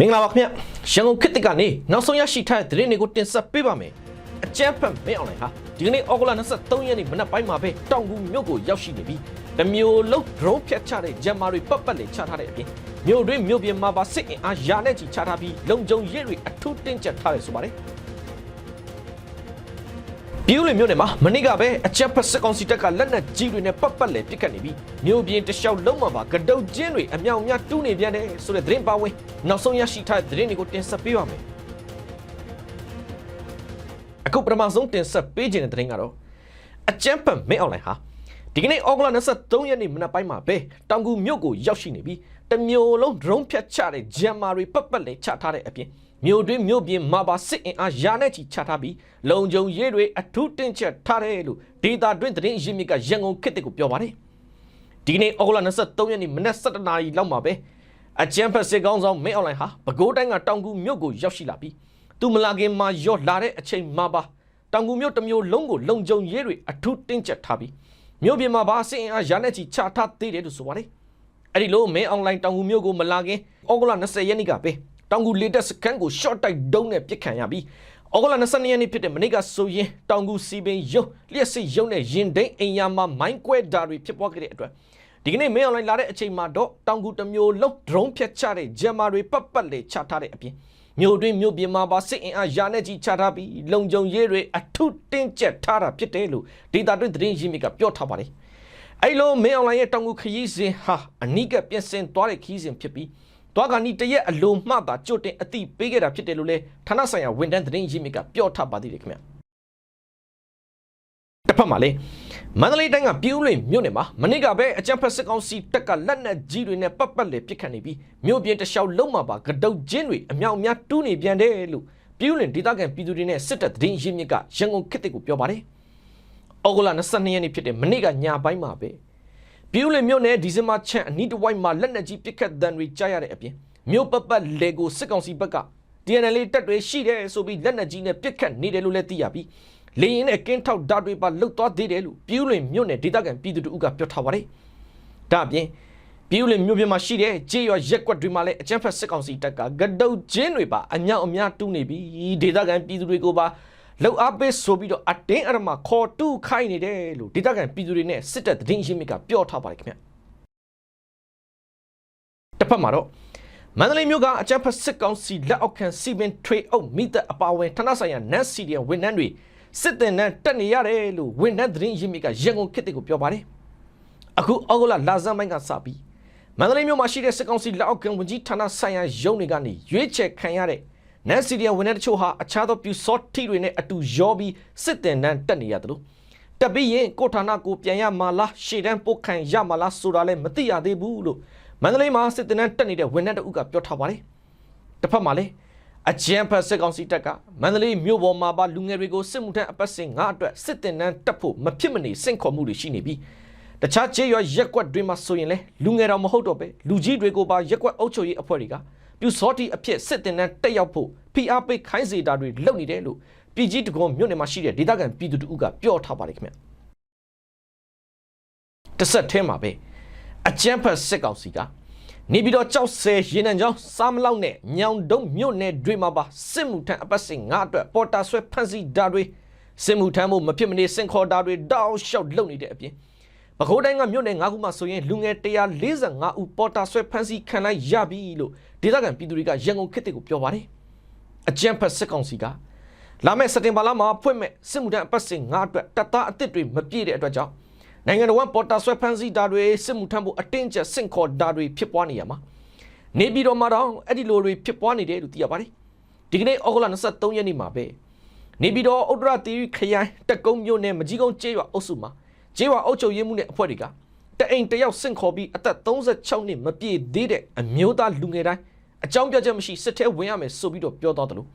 မင်္ဂလာပါခင်ဗျရန်ကုန်ခေတ်တစ်ကနေနောက်ဆုံးရရှိထားတဲ့သတင်းတွေကိုတင်ဆက်ပေးပါမယ်အကြမ်းဖက်မင်းအောင်လှိုင်ဟာဒီကနေ့ဩဂုတ်လ23ရက်နေ့မနက်ပိုင်းမှာပဲတောင်ကူမြို့ကိုရောက်ရှိနေပြီးတမျိုးလုံး drone ဖြတ်ချတဲ့ဂျမ်မာတွေပတ်ပတ်လည်ချထားတဲ့အပြင်မြို့တွင်းမြို့ပြင်မှာပါစစ်အင်အားရာနဲ့ချီချထားပြီးလုံခြုံရေးတွေအထူးတင်းကျပ်ထားတယ်ဆိုပါတယ် ပြူးလေမြို့နယ်မှာမနေ့ကပဲအချက်ဖက်စစ်ကောင်စီတပ်ကလက်နက်ကြီးတွေနဲ့ပတ်ပတ်လည်ပစ်ခတ်နေပြီးမြို့ပြင်တစ်လျှောက်လုံးမှာပါကတုတ်ကျင်းတွေအမြောင်များတူးနေပြန်တယ်ဆိုတဲ့သတင်းပါဝင်နောက်ဆုံးရရှိထားတဲ့သတင်းတွေကိုတင်ဆက်ပေးပါမယ်အခုပထမဆုံးတင်ဆက်ပေးခြင်းတဲ့သတင်းကတော့အကြမ်းဖက်မင်းအွန်လိုင်းဟာ ဒီကနေ့ဩဂုတ်လ23ရက်နေ့မနက်ပိုင်းမှာပဲတောင်ကူမြို့ကိုရောက်ရှိနေပြီးတမျိုးလုံး drone ဖြတ်ချတဲ့ဂျမ်မာတွေပတ်ပတ်လည်ချထားတဲ့အပြင်မြို့တွင်းမြို့ပြင်မှာပါစစ်အင်အားရာနဲ့ချီချထားပြီးလုံခြုံရေးတွေအထူးတင်းကျပ်ထားတယ်လို့ဒေတာတွင်းသတင်းရင်းမြစ်ကရန်ကုန်ခေတ်တစ်ကိုပြောပါတယ်ဒီကနေ့ဩဂုတ်လ23ရက်နေ့မနက်7:00နာရီလောက်မှာပဲအကြမ်းဖက်စစ်ကောင်ဆောင်မင်းအွန်လိုင်းဟာပဲခူးတိုင်းကတောင်ကူမြို့ကိုရောက်ရှိလာပြီးသူမလာခင်မှာရော့လာတဲ့အချိန်မှာပါတောင်ကူမြို့တစ်မျိုးလုံးကိုလုံခြုံရေးတွေအထူးတင်းကျပ်ထားပြီး မြို့ပြင်မှာပါစစ်အင်အားရာနဲ့ချီချထားသေးတယ်လို့ဆိုပါတယ်အဲ့ဒီလိုမင်းအွန်လိုင်းတောင်ကူမြို့ကိုမလာခင်ဩဂုတ်လ20ရက်နေ့ကပဲတောင်ကူလေတက်စကန်ကို short တိုက်ဒုံးနဲ့ပစ်ခံရပြီးဩဂုတ်လ22ရက်နေ့ဖြစ်တဲ့မနေ့ကဆိုရင်တောင်ကူစီပင်ရုံလျှက်စစ်ရုံနဲ့ရင်ဒိန်အင်ယာမှာမိုင်းကွဲတာတွေဖြစ်ပွားခဲ့တဲ့အတွက်ဒီကနေ့မင်းအွန်လိုင်းလာတဲ့အချိန်မှာတော့တောင်ကူတစ်မျိုးလုံး drone ဖြတ်ချတဲ့ဂျမ်မာတွေပတ်ပတ်လေချထားတဲ့အပြင် မြို့တွင်းမြို့ပြင်မှာပါစစ်အင်အားရာနဲ့ကြီးချထားပြီးလုံခြုံရေးတွေအထုတင်းကျပ်ထားတာဖြစ်တယ်လို့ဒေတာတွင်းသတင်းရင်းမြစ်ကပြောထားပါတယ်အဲ့လိုမင်းအွန်လိုင်းရဲ့တောင်ကူခရီးစဉ်ဟာအနိကပြင်ဆင်သွားတဲ့ခရီးစဉ်ဖြစ်ပြီးတွားကနီတရက်အလုံးမှသာကြိုတင်အသိပေးခဲ့တာဖြစ်တယ်လို့လဲဌာနဆိုင်ရာဝန်တန်းသတင်းရင်းမြစ်ကပြောထားပါသေးတယ်ခင်ဗျ တစ်ဖက်မှာလေမန္တလေးတိုင်းကပြူးလွင်မြို့နယ်မှာမနေ့ကပဲအကြံဖက်စစ်ကောင်စီတပ်ကလက်နက်ကြီးတွေနဲ့ပတ်ပတ်လေပစ်ခတ်နေပြီးမြို့ပြင်တလျှောက်လုံးမှာပါကတုတ်ကျင်းတွေအမြောက်အများတူးနေပြန်တယ်လို့ပြူးလွင်ဒေသခံပြည်သူတွေနဲ့စစ်တပ်သတင်းရင်းမြစ်ကရန်ကုန်ခေတ်တစ်ကိုပြောပါတယ်။ဩဂုတ်လ22ရက်နေ့ဖြစ်တဲ့မနေ့ကညပိုင်းမှာပဲပြူးလွင်မြို့နယ်ဒီဇင်ဘာချန်အနီးတစ်ဝိုက်မှာလက်နက်ကြီးပစ်ခတ်တံတွေကြားရတဲ့အပြင်မြို့ပတ်ပတ်လေကိုစစ်ကောင်စီဘက်က DNL တပ်တွေရှိတယ်ဆိုပြီးလက်နက်ကြီးနဲ့ပစ်ခတ်နေတယ်လို့လည်းသိရပြီး လေရင်နဲ့ကင်းထောက်ဓာတ်တွေပါလှုပ်သွားသေးတယ်လို့ပြူးလွင်မြို့နယ်ဒေသခံပြည်သူတို့ကပြောထားပါတယ်။ဒါအပြင်ပြူးလွင်မြို့ပြင်မှာရှိတဲ့ကြေးရွာရက်ကွက်တွေမှာလည်းအကြမ်းဖက်စစ်ကောင်စီတပ်ကဂဒုတ်ကျင်းတွေပါအမြောက်အများတူးနေပြီးဒေသခံပြည်သူတွေကိုပါလောက်အားပေးဆိုပြီးတော့အတင်းအရမခေါ်တူးခိုင်းနေတယ်လို့ဒေသခံပြည်သူတွေနဲ့စစ်တပ်သတင်းရင်းမြစ်ကပြောထားပါတယ်ခင်ဗျ။တစ်ဖက်မှာတော့မန္တလေးမြို့ကအကြမ်းဖက်စစ်ကောင်စီလက်အောက်ခံစီပင်ထွေအုပ်မိသက်အပါအဝင်ဌာနဆိုင်ရာနတ်စီဒီယန်ဝန်ထမ်းတွေ စစ်တင်နဲ့တက်နေရတယ်လို့ဝန်ထမ်းသတင်းရင်းမြစ်ကရန်ကုန်ခေတ်ကိုပြောပါတယ်အခုအောက်ဂလလာဇန်မိုင်းကစပြီးမန္တလေးမြို့မှာရှိတဲ့စစ်ကောင်စီလက်အောက်ခံဝန်ကြီးဌာနဆိုင်ရာရုံးတွေကနေရွေးချယ်ခံရတဲ့နတ်စီဒီယန်ဝန်ထမ်းတချို့ဟာအခြားသောပြူစောတိတွေနဲ့အတူရောပြီးစစ်တင်နဲ့တက်နေရတယ်လို့တက်ပြီးရင်ကိုဌာနကိုပြန်ရမှာလားရှေ့တန်းပုတ်ခံရမှာလားဆိုတာလည်းမသိရသေးဘူးလို့မန္တလေးမှာစစ်တင်နဲ့တက်နေတဲ့ဝန်ထမ်းတအုပ်ကပြောထားပါတယ်တစ်ဖက်မှာလည်း အကြံဖတ်စစ်ကောင်စီတပ်ကမန္တလေးမြို့ပေါ်မှာပါလူငယ်တွေကိုစစ်မှုထမ်းအပတ်စဉ်ငါအတွက်စစ်တင်နှန်းတက်ဖို့မဖြစ်မနေစင့်ခေါ်မှုတွေရှိနေပြီးတခြားခြေရွာရက်ကွက်တွေမှာဆိုရင်လေလူငယ်တော်မဟုတ်တော့ပဲလူကြီးတွေကိုပါရက်ကွက်အုပ်ချုပ်ရေးအဖွဲ့တွေကပြူစောတိအဖြစ်စစ်တင်နှန်းတက်ရောက်ဖို့ဖိအားပေးခိုင်းစေတာတွေလုပ်နေတယ်လို့ပြည်ကြီးတကွန်မြို့နယ်မှာရှိတဲ့ဒေသခံပြည်သူတို့ကပြောထားပါတယ်ခင်ဗျတစ်ဆက်ထဲမှာပဲအကြံဖတ်စစ်ကောင်စီက နေပြီးတော့ကြောက်ဆဲရေနံကြောင်းစားမလောက်နဲ့ညောင်တုံးမြို့နယ်တွေမှာပါစစ်မှုထမ်းအပတ်စဉ်ငါအတွက်ပေါ်တာဆွဲဖန်စီဓာတွေစစ်မှုထမ်းမှုမဖြစ်မနေစင်ခေါ်ဓာတွေတောက်လျှောက်လုပ်နေတဲ့အပြင်ပဲခူးတိုင်းကမြို့နယ်၅ခုမှဆိုရင်လူငယ်145ဦးပေါ်တာဆွဲဖန်စီခံလိုက်ရပြီလို့ဒေသခံပြည်သူတွေကရန်ကုန်ခေတ်တွေကိုပြောပါတယ်အကြံဖတ်စစ်ကောင်စီကလာမယ့်စက်တင်ဘာလမှာဖွင့်မဲ့စစ်မှုထမ်းအပတ်စဉ်ငါအတွက်တပ်သားအစ်စ်တွေမပြည့်တဲ့အတွက်ကြောင့် နိုင်ငံတော်ပေါ်တာဆွဲဖန်စီဓာတွေစစ်မှုထမ်းဖို့အတင်းကျပ်စင့်ခေါ်ဓာတွေဖြစ်ပွားနေရမှာနေပြည်တော်မှာတော့အဲ့ဒီလိုတွေဖြစ်ပွားနေတယ်လို့သိရပါတယ်ဒီကနေ့ဩဂုတ်လ23ရက်နေ့မှာပဲနေပြည်တော်ဥဒရတီခရိုင်တက်ကုန်းမြို့နယ်မကြီးကုန်းကျေးရွာအုပ်စုမှာကျေးရွာအုပ်ချုပ်ရေးမှုနဲ့အဖွဲ့တွေကတအိမ်တယောက်စင့်ခေါ်ပြီးအသက်36နှစ်မပြည့်သေးတဲ့အမျိုးသားလူငယ်တိုင်းအကြောင်းပြချက်မရှိစစ်ထဲဝင်ရမယ်ဆိုပြီးတော့ပြောသွားတယ်လို့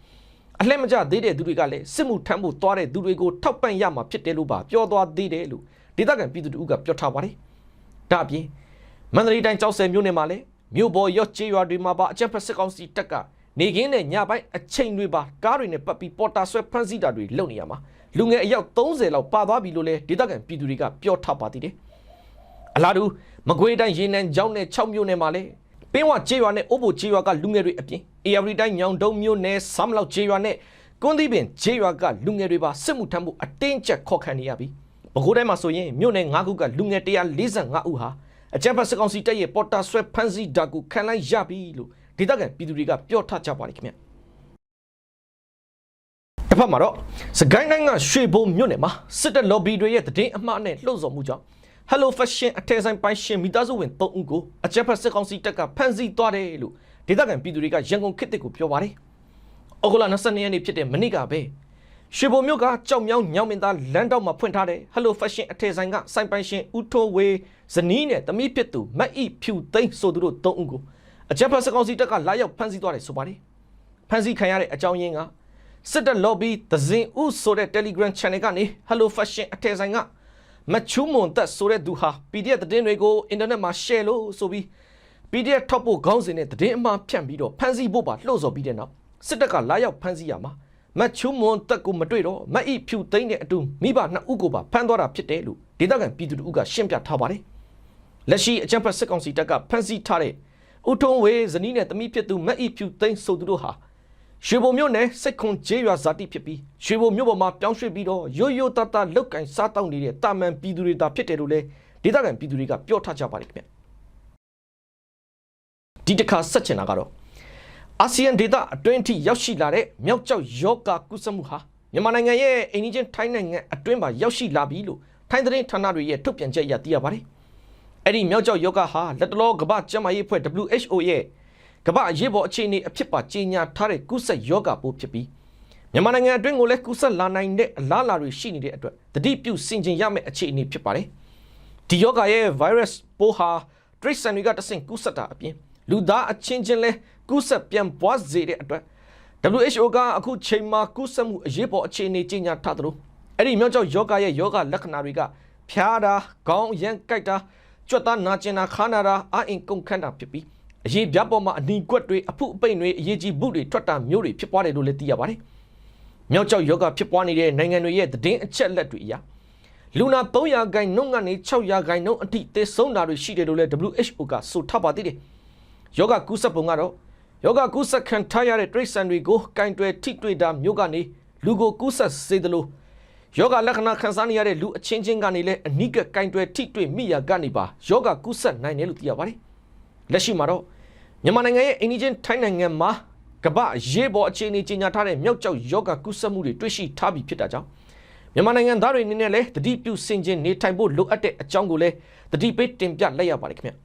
အလှည့်မကျသေးတဲ့သူတွေကလည်းစစ်မှုထမ်းဖို့သွားတဲ့သူတွေကိုထောက်ပံ့ရမှာဖြစ်တယ်လို့ပါပြောသွားသေးတယ်လို့ ဒေသခံပြည်သူတို့ကပြောထားပါတယ်။ဒါအပြင်မန္တလေးတိုင်းကြောက်စဲမြို့နယ်မှာလည်းမြို့ပေါ်ရော့ချေရွာတွေမှာပါအကြံဖက်စစ်ကောင်စီတပ်ကနေခင်းနဲ့ညပိုင်းအချိန်တွေပါကားတွေနဲ့ပတ်ပြီးပေါ်တာဆွဲဖမ်းဆီးတာတွေလုပ်နေရမှာလူငယ်အယောက်30လောက်ပါသွားပြီလို့လည်းဒေသခံပြည်သူတွေကပြောထားပါသေးတယ်။အလားတူမကွေးတိုင်းရေနံကျောင်းနဲ့6မြို့နယ်မှာလည်းပပင်းဝကျေးရွာနဲ့အိုးဘိုကျေးရွာကလူငယ်တွေအပြင်အေရဝတီတိုင်းညောင်တုံမြို့နယ်ဆမ်လောက်ကျေးရွာနဲ့ကွန်းသီးပင်ကျေးရွာကလူငယ်တွေပါစစ်မှုထမ်းဖို့အတင်းကျပ်ခေါ်ခံနေရပြီ ပဲခူးတိုင်းမှာဆိုရင်မြို့နယ်၅ခုကလူငယ်145ဦးဟာအကြမ်းဖက်စစ်ကောင်စီတပ်ရဲ့ပေါ်တာဆွဲဖမ်းဆီးဓာတ်ကိုခံလိုက်ရပြီလို့ဒေသခံပြည်သူတွေကပြောထကြပါတယ်ခင်ဗျတစ်ဖက်မှာတော့စကိုင်းတိုင်းကရွှေဘုံမြို့နယ်မှာစစ်တပ် lobby တွေရဲ့တည်င်းအမှားနဲ့လှုပ်ဆော်မှုကြောင့် Hello Fashion အထည်ဆိုင်ပိုင်ရှင်မိသားစုဝင်3ဦးကိုအကြမ်းဖက်စစ်ကောင်စီတပ်ကဖမ်းဆီးသွားတယ်လို့ဒေသခံပြည်သူတွေကရန်ကုန်ခေတ်တစ်ကိုပြောပါတယ်။ဩဂုတ်လ22ရက်နေ့ဖြစ်တဲ့မနေ့ကပဲ ရွှေဘုံမြို့ကကြောက်မြောင်းညောင်မင်းသားလမ်းတောက်မှာဖွင့်ထားတဲ့ Hello Fashion အထည်ဆိုင်ကဆိုင်ပိုင်ရှင်ဦးထိုးဝေဇနီးနဲ့သမီးဖြစ်သူမတ်ဤဖြူသိန်းဆိုသူတို့3ဦးကိုအကြမ်းဖက်စစ်ကောင်စီတပ်ကလာရောက်ဖမ်းဆီးသွားတယ်ဆိုပါတယ်။ဖမ်းဆီးခံရတဲ့အကြောင်းရင်းကစစ်တပ် lobby သဇင်ဦးဆိုတဲ့ Telegram channel ကနေ Hello Fashion အထည်ဆိုင်ကမချူးမွန်သက်ဆိုတဲ့သူဟာ PDF သတင်းတွေကိုအင်တာနက်မှာ share လို့ဆိုပြီး PDF ထောက်ဖို့ခေါင်းစဉ်နဲ့သတင်းအမှားဖြန့်ပြီးတော့ဖမ်းဆီးဖို့ပါလှုံ့ဆော်ပြီးတဲ့နောက်စစ်တပ်ကလာရောက်ဖမ်းဆီးရမှာ မချူးမွန်သက်ကိုမတွေ့တော့မအီဖြူသိန်းတဲ့အတူမိဘနှစ်ဦးကိုပါဖမ်းသွားတာဖြစ်တယ်လို့ဒေသခံပြည်သူတို့ကရှင်းပြထားပါတယ်လက်ရှိအကြံဖတ်စစ်ကောင်စီတပ်ကဖမ်းဆီးထားတဲ့ဦးထုံးဝေဇနီးနဲ့သမီးဖြစ်သူမအီဖြူသိန်းဆိုသူတို့ဟာရွှေဘုံမြို့နယ်စိတ်ခွန်ကျေးရွာဇာတိဖြစ်ပြီးရွှေဘုံမြို့ပေါ်မှာပြောင်းရွှေ့ပြီးတော့ရိုးရိုးသားသားလောက်ကင်စားတောက်နေတဲ့တာမန်ပြည်သူတွေသာဖြစ်တယ်လို့လည်းဒေသခံပြည်သူတွေကပြောထားကြပါတယ်ခင်ဗျဒီတစ်ခါဆက်ချင်တာကတော့ အာဆီယံဒေသအတွင်းအထိရောက်ရှိလာတဲ့မြောက်ကျောက်ယောဂကုသမှုဟာမြန်မာနိုင်ငံရဲ့အိန္ဒိချင်းထိုင်းနိုင်ငံအတွင်းမှာရောက်ရှိလာပြီလို့ထိုင်းသတင်းဌာနတွေရဲ့ထုတ်ပြန်ချက်အရသိရပါတယ်အဲ့ဒီမြောက်ကျောက်ယောဂဟာလက်တလောကမ္ဘာ့ကျန်းမာရေးအဖွဲ့ WHO ရဲ့ကမ္ဘာအရေးပေါ်အခြေအနေအဖြစ်ပါကြီးညာထားတဲ့ကုသယောဂပိုးဖြစ်ပြီးမြန်မာနိုင်ငံအတွင်းကိုလည်းကုသလာနိုင်တဲ့အလားအလာတွေရှိနေတဲ့အတွက်တတိပြုစင်ကျင်ရမယ့်အခြေအနေဖြစ်ပါတယ်ဒီယောဂရဲ့ virus ပိုးဟာ trace ဆန်တွေကတဆင့်ကုသတာအပြင် လူသားအချင်းချင်းလဲကုသပြန်ပွားစေတဲ့အတွက် WHO ကအခုချိန်မှာကုသမှုအရေးပေါ်အခြေအနေကြီးညာထားသလိုအဲ့ဒီမြောက်ကျောက်ယောဂရဲ့ယောဂလက္ခဏာတွေကဖျားတာခေါင်းရမ်းကြိုက်တာကြွက်သားနာကျင်တာခါနာတာအာအင်ကုန်ခန့်တာဖြစ်ပြီးအရေးပြပေါ်မှာအနီကွက်တွေအဖုအပိန်တွေအရေးကြီးဘုတွေထွက်တာမျိုးတွေဖြစ်ပွားတယ်လို့လည်းသိရပါတယ်။မြောက်ကျောက်ယောဂဖြစ်ပွားနေတဲ့နိုင်ငံတွေရဲ့သတင်းအချက်လက်တွေအရလူနာ300ဂိုင်နှုန်းကနေ600ဂိုင်နှုန်းအထိသေဆုံးတာတွေရှိတယ်လို့လည်း WHO ကဆိုထားပါသေးတယ်။ ယောဂကူးစက်ပုံကတော့ယောဂကူးစက်ခံထားရတဲ့တရိတ်ဆန်တွေကိုကင်တွယ်ထိတွေ့တာမျိုးကနေလူကိုကူးစက်စေတယ်လို့ယောဂလက္ခဏာခံစားနေရတဲ့လူအချင်းချင်းကနေလည်းအနိကကင်တွယ်ထိတွေ့မိရာကနေပါယောဂကူးစက်နိုင်တယ်လို့သိရပါတယ်။လက်ရှိမှာတော့မြန်မာနိုင်ငံရဲ့အိန္ဒိချင်းထိုင်းနိုင်ငံမှာကမ္ဘာရေးပေါ်အခြေအနေကြီးညာထားတဲ့မြောက်ကျောက်ယောဂကုသမှုတွေတွေ့ရှိထားပြီးဖြစ်တာကြောင့်မြန်မာနိုင်ငံသားတွေအနေနဲ့လည်းတတိပြုစင်ချင်းနေထိုင်ဖို့လိုအပ်တဲ့အကြောင်းကိုလည်းတတိပေးတင်ပြလိုက်ရပါတယ်ခင်ဗျ